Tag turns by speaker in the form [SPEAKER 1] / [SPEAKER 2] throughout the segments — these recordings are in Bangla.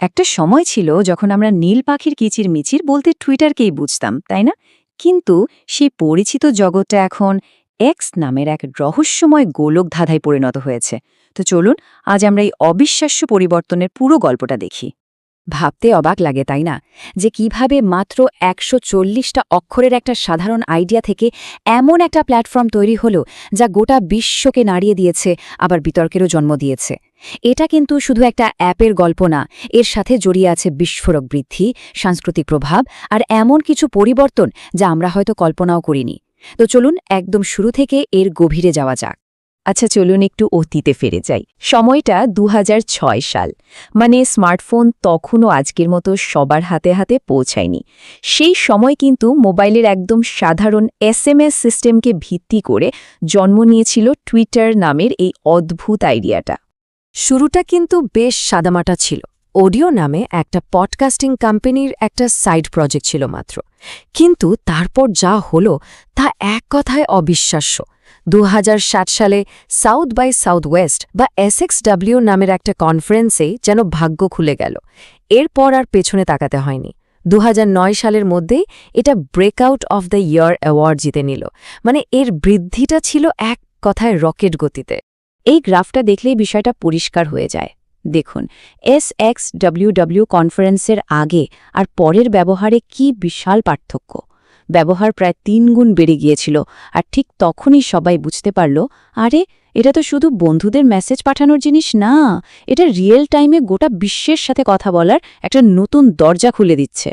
[SPEAKER 1] একটা সময় ছিল যখন আমরা নীল পাখির কিচির মিচির বলতে টুইটারকেই বুঝতাম, তাই না? কিন্তু সেই পরিচিত জগৎটা এখন এক্স নামের এক রহস্যময় গোলক ধাঁধায় পরিণত হয়েছে। তো চলুন, আজ আমরা এই অবিশ্বাস্য পরিবর্তনের পুরো গল্পটা দেখি। ভাবতে অবাক লাগে, তাই না? যে কীভাবে মাত্র একশো চল্লিশটা অক্ষরের একটা সাধারণ আইডিয়া থেকে এমন একটা প্ল্যাটফর্ম তৈরি হলো, যা গোটা বিশ্বকে নাড়িয়ে দিয়েছে, আবার বিতর্কেরও জন্ম দিয়েছে। এটা কিন্তু শুধু একটা অ্যাপের গল্প না, এর সাথে জড়িয়ে আছে বিস্ফোরক বৃদ্ধি, সাংস্কৃতিক প্রভাব আর এমন কিছু পরিবর্তন যা আমরা হয়তো কল্পনাও করিনি। তো চলুন একদম শুরু থেকে এর গভীরে যাওয়া যাক। আচ্ছা চলুন একটু অতীতে ফিরে যাই। সময়টা দু হাজার ছয় সাল। মানে স্মার্টফোন তখনও আজকের মতো সবার হাতে হাতে পৌঁছায়নি। সেই সময় কিন্তু মোবাইলের একদম সাধারণ এসএমএস সিস্টেমকে ভিত্তি করে জন্ম নিয়েছিল টুইটার নামের এই অদ্ভুত আইডিয়াটা। শুরুটা কিন্তু বেশ সাদামাটা ছিল। অডিও নামে একটা পডকাস্টিং কোম্পানির একটা সাইড প্রজেক্ট ছিল মাত্র। কিন্তু তারপর যা হলো, তা এক কথায় অবিশ্বাস্য। দুহাজার সাত সালে সাউথ বাই সাউথ ওয়েস্ট বা এসএক্সডাব্লিউ নামের একটা কনফারেন্সে যেন ভাগ্য খুলে গেল। এরপর আর পেছনে তাকাতে হয়নি। দু হাজার নয় সালের মধ্যেই এটা breakout of the year award জিতে নিল। মানে এর বৃদ্ধিটা ছিল এক কথায় রকেট গতিতে। এই গ্রাফটা দেখলেই বিষয়টা পরিষ্কার হয়ে যায়। দেখুন এস এক্স ডব্লিউডব্লিউ কনফারেন্সের আগে আর পরের ব্যবহারে কি বিশাল পার্থক্য। ব্যবহার প্রায় তিন গুণ বেড়ে গিয়েছিল আর ঠিক তখনই সবাই বুঝতে পারল, আরে, এটা তো শুধু বন্ধুদের মেসেজ পাঠানোর জিনিস না, এটা রিয়েল টাইমে গোটা বিশ্বের সাথে কথা বলার একটা নতুন দরজা খুলে দিচ্ছে।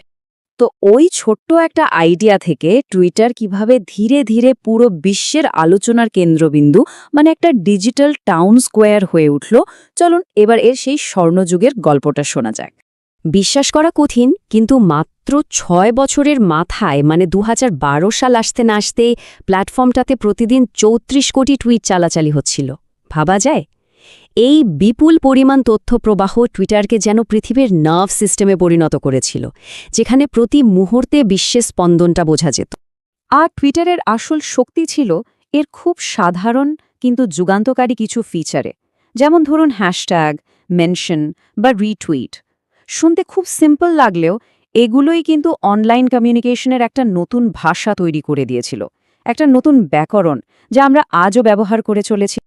[SPEAKER 1] তো ওই ছোট্ট একটা আইডিয়া থেকে টুইটার কীভাবে ধীরে ধীরে পুরো বিশ্বের আলোচনার কেন্দ্রবিন্দু মানে একটা ডিজিটাল টাউন স্কোয়ার হয়ে উঠল, চলুন এবার এর সেই স্বর্ণযুগের গল্পটা শোনা যাক। বিশ্বাস করা কঠিন, কিন্তু মাত্র ছয় বছরের মাথায় মানে দু হাজার বারো সাল আসতে না আসতে প্ল্যাটফর্মটাতে প্রতিদিন চৌত্রিশ কোটি টুইট চালাচালি হচ্ছিল। ভাবা যায়? এই বিপুল পরিমাণ তথ্য প্রবাহ টুইটারকে যেন পৃথিবীর নার্ভ সিস্টেমে পরিণত করেছিল, যেখানে প্রতি মুহূর্তে বিশ্বের স্পন্দনটা বোঝা যেত। আর টুইটারের আসল শক্তি ছিল এর খুব সাধারণ কিন্তু যুগান্তকারী কিছু ফিচারে, যেমন ধরুন হ্যাশট্যাগ, মেনশন বা রিটুইট। শুনতে খুব সিম্পল লাগলেও এগুলোই কিন্তু অনলাইন কমিউনিকেশনের একটা নতুন ভাষা তৈরি করে দিয়েছিল, একটা নতুন ব্যাকরণ যা আমরা আজও ব্যবহার করে চলেছি।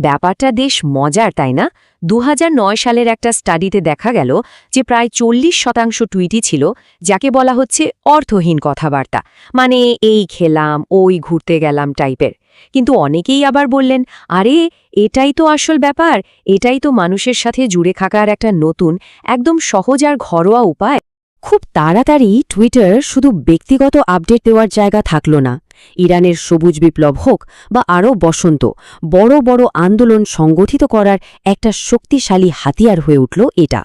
[SPEAKER 1] ব্যাপারটা বেশ মজার, তাই না? দু হাজার নয় সালের একটা স্টাডিতে দেখা গেল যে প্রায় চল্লিশ শতাংশ টুইটই ছিল যাকে বলা হচ্ছে অর্থহীন কথাবার্তা। মানে এই খেলাম, ওই ঘুরতে গেলাম টাইপের। কিন্তু অনেকেই আবার বললেন, আরে, এটাই তো আসল ব্যাপার, এটাই তো মানুষের সাথে জুড়ে থাকার একটা নতুন, একদম সহজ আর ঘরোয়া উপায়। খুব তাড়াতাড়ি টুইটার শুধু ব্যক্তিগত আপডেট দেওয়ার জায়গা থাকল না। ইরানের সবুজ বিপ্লব হোক বা আরও বসন্ত, বড় বড় আন্দোলন সংগঠিত করার একটা শক্তিশালী হাতিয়ার হয়ে উঠল এটা।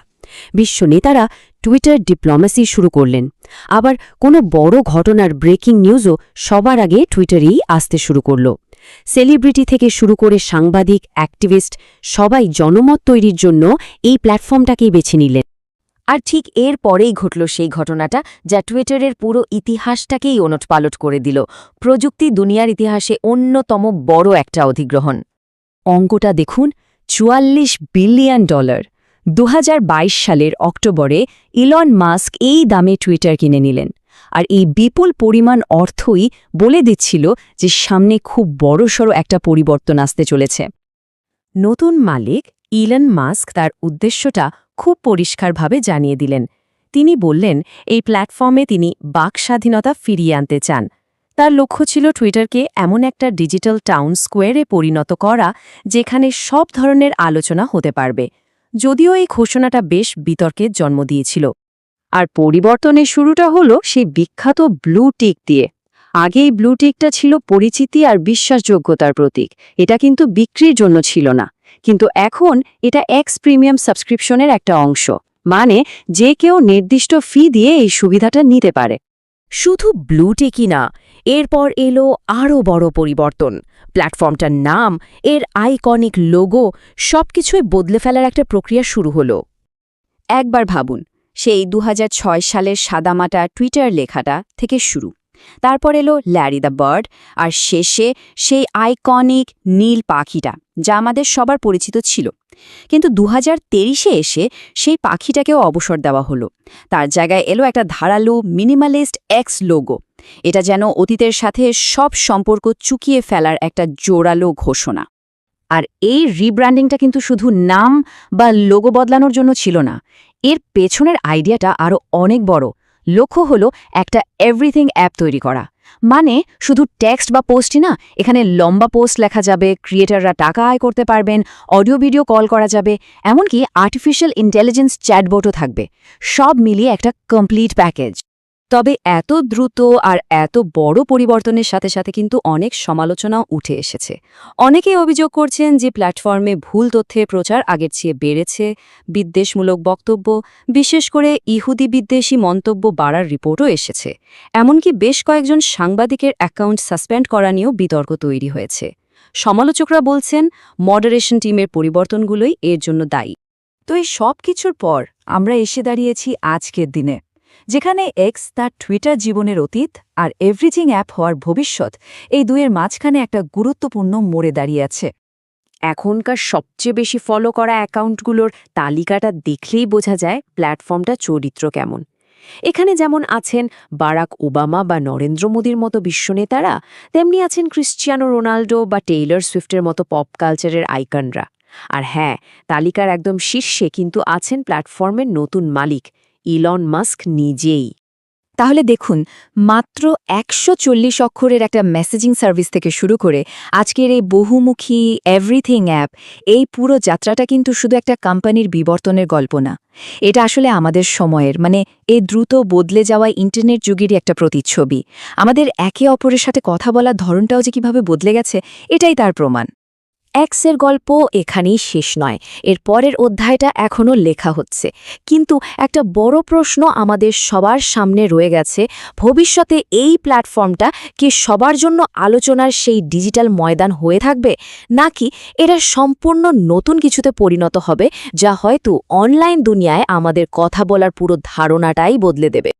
[SPEAKER 1] বিশ্ব নেতারা টুইটার ডিপ্লোমেসি শুরু করলেন। আবার কোনো বড় ঘটনার ব্রেকিং নিউজও সবার আগে টুইটারেই আসতে শুরু করল। সেলিব্রিটি থেকে শুরু করে সাংবাদিক অ্যাক্টিভিস্ট সবাই জনমত তৈরির জন্য এই প্ল্যাটফর্মটাকেই বেছে নিলেন। আর ঠিক এর পরেই ঘটল সেই ঘটনাটা, যা টুইটারের পুরো ইতিহাসটাকেই ওনটপালট করে দিল। প্রযুক্তি দুনিয়ার ইতিহাসে অন্যতম বড় একটা অধিগ্রহণ। অঙ্কটা দেখুন, চুয়াল্লিশ বিলিয়ন ডলার। দু হাজার বাইশ সালের অক্টোবরে ইলন মাস্ক এই দামে টুইটার কিনে নিলেন। আর এই বিপুল পরিমাণ অর্থই বলে দিচ্ছিল যে সামনে খুব বড়সড় একটা পরিবর্তন আসতে চলেছে। নতুন মালিক ইলন মাস্ক তার উদ্দেশ্যটা খুব পরিষ্কারভাবে জানিয়ে দিলেন। তিনি বললেন, এই প্ল্যাটফর্মে তিনি বাক স্বাধীনতা ফিরিয়ে আনতে চান। তার লক্ষ্য ছিল টুইটারকে এমন একটা ডিজিটাল টাউন স্কোয়ারে পরিণত করা, যেখানে সব ধরনের আলোচনা হতে পারবে। যদিও এই ঘোষণাটা বেশ বিতর্কের জন্ম দিয়েছিল। আর পরিবর্তনের শুরুটা হলো সেই বিখ্যাত ব্লু টিক দিয়ে। আগে এই ব্লু টিকটা ছিল পরিচিতি আর বিশ্বাসযোগ্যতার প্রতীক। এটা কিন্তু বিক্রির জন্য ছিল না। কিন্তু এখন এটা এক্স প্রিমিয়াম সাবস্ক্রিপশনের একটা অংশ। মানে যে কেউ নির্দিষ্ট ফি দিয়ে এই সুবিধাটা নিতে পারে। শুধু ব্লু টিকই না, এরপর এলো আরও বড় পরিবর্তন। প্ল্যাটফর্মটার নাম, এর আইকনিক লোগো সবকিছুই বদলে ফেলার একটা প্রক্রিয়া শুরু হলো। একবার ভাবুন, সেই দু হাজার ছয় সালের সাদামাটা টুইটার লেখাটা থেকে শুরু। তারপর এলো ল্যারি দ্য বার্ড, আর শেষে সেই আইকনিক নীল পাখিটা, যা আমাদের সবার পরিচিত ছিল। কিন্তু দু হাজার এসে সেই পাখিটাকেও অবসর দেওয়া হলো। তার জায়গায় এলো একটা ধারালো মিনিমালিস্ট এক্স লোগো। এটা যেন অতীতের সাথে সব সম্পর্ক চুকিয়ে ফেলার একটা জোরালো ঘোষণা। আর এই রিব্র্যান্ডিংটা কিন্তু শুধু নাম বা লোগো বদলানোর জন্য ছিল না, এর পেছনের আইডিয়াটা আরও অনেক বড়। লক্ষ্য হল একটা এভরিথিং অ্যাপ তৈরি করা। মানে শুধু টেক্সট বা পোস্টই না, এখানে লম্বা পোস্ট লেখা যাবে ক্রিয়েটাররা টাকা আয় করতে পারবেন অডিও ভিডিও কল করা যাবে, এমনকি আর্টিফিশিয়াল ইন্টেলিজেন্স চ্যাটবোটও থাকবে। সব মিলিয়ে একটা কমপ্লিট প্যাকেজ তবে এত দ্রুত আর এত বড় পরিবর্তনের সাথে সাথে কিন্তু অনেক সমালোচনাও উঠে এসেছে। অনেকে অভিযোগ করছেন যে প্ল্যাটফর্মে ভুল তথ্যের প্রচার আগের চেয়ে বেড়েছে। বিদ্বেষমূলক বক্তব্য, বিশেষ করে ইহুদি বিদ্বেষী মন্তব্য বাড়ার রিপোর্টও এসেছে। এমনকি বেশ কয়েকজন সাংবাদিকের অ্যাকাউন্ট সাসপেন্ড করা নিয়েও বিতর্ক তৈরি হয়েছে। সমালোচকরা বলছেন, মডারেশন টিমের পরিবর্তনগুলোই এর জন্য দায়ী। তো এই সব কিছুর পর আমরা এসে দাঁড়িয়েছি আজকের দিনে। যেখানে এক্স তার টুইটার জীবনের অতীত আর এভরিথিং অ্যাপ হওয়ার ভবিষ্যৎ, এই দুয়ের মাঝখানে একটা গুরুত্বপূর্ণ মোড়ে দাঁড়িয়ে আছে। এখনকার সবচেয়ে বেশি ফলো করা অ্যাকাউন্টগুলোর তালিকাটা দেখলেই বোঝা যায় প্ল্যাটফর্মটা চরিত্র কেমন। এখানে যেমন আছেন বারাক ওবামা বা নরেন্দ্র মোদীর মতো বিশ্বনেতারা, তেমনি আছেন ক্রিশ্চিয়ানো রোনাল্ডো বা টেইলর সুইফটের মতো পপ কালচারের আইকনরা আর হ্যাঁ তালিকার একদম শীর্ষে কিন্তু আছেন প্ল্যাটফর্মের নতুন মালিক ইলন মাস্ক নিজেই। তাহলে দেখুন, মাত্র একশো চল্লিশ অক্ষরের একটা মেসেজিং সার্ভিস থেকে শুরু করে আজকের এই বহুমুখী এভরিথিং অ্যাপ, এই পুরো যাত্রাটা কিন্তু শুধু একটা কোম্পানির বিবর্তনের গল্প না। এটা আসলে আমাদের সময়ের মানে এই দ্রুত বদলে যাওয়া ইন্টারনেট যুগেরই একটা প্রতিচ্ছবি। আমাদের একে অপরের সাথে কথা বলার ধরনটাও যে কীভাবে বদলে গেছে, এটাই তার প্রমাণ। এক্সের গল্প এখানেই শেষ নয়। এর পরের অধ্যায়টা এখনও লেখা হচ্ছে। কিন্তু একটা বড় প্রশ্ন আমাদের সবার সামনে রয়ে গেছে, ভবিষ্যতে এই প্ল্যাটফর্মটা কি সবার জন্য আলোচনার সেই ডিজিটাল ময়দান হয়ে থাকবে? নাকি এরা সম্পূর্ণ নতুন কিছুতে পরিণত হবে, যা হয়তো অনলাইন দুনিয়ায় আমাদের কথা বলার পুরো ধারণাটাই বদলে দেবে?